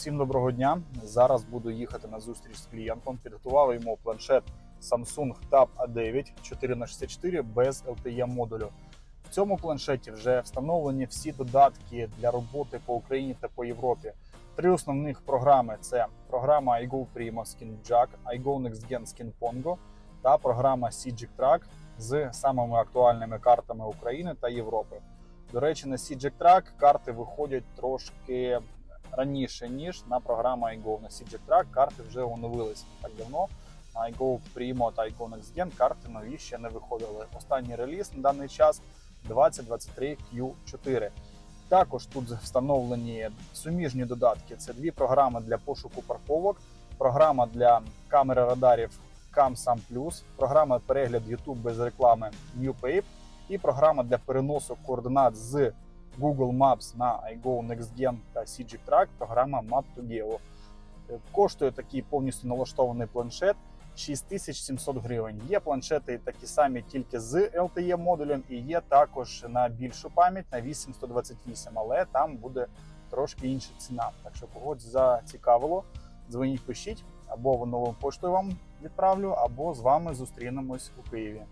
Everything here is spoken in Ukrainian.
Всім доброго дня. Зараз буду їхати на зустріч з клієнтом. Підготували йому планшет Samsung Tab A9 4х64 без LTE модулю. В цьому планшеті вже встановлені всі додатки для роботи по Україні та по Європі. Три основних програми: це програма iGo Primo Skin Jack, iGo Next Gen Skin Pongo та програма CGIC Track з самими актуальними картами України та Європи. До речі, на CGIC Track карти виходять трошки раніше, ніж на програму iGo. На Track карти вже оновилися так давно. На iGo Primo та iGo Next Gen карти нові ще не виходили. Останній реліз на даний час 2023 Q4. Також тут встановлені суміжні додатки. Це дві програми для пошуку парковок, програма для камери радарів CamSam програма перегляд YouTube без реклами NewPape і програма для переносу координат з Google Maps на iGo NextGen та CG Track, програма Map2Geo. Е, Коштує такий повністю налаштований планшет 6700 гривень. Є планшети такі самі тільки з LTE модулем, і є також на більшу пам'ять на 8128, але там буде трошки інша ціна. Так що когось зацікавило, дзвоніть, пишіть, або в нову пошту вам відправлю, або з вами зустрінемось у Києві.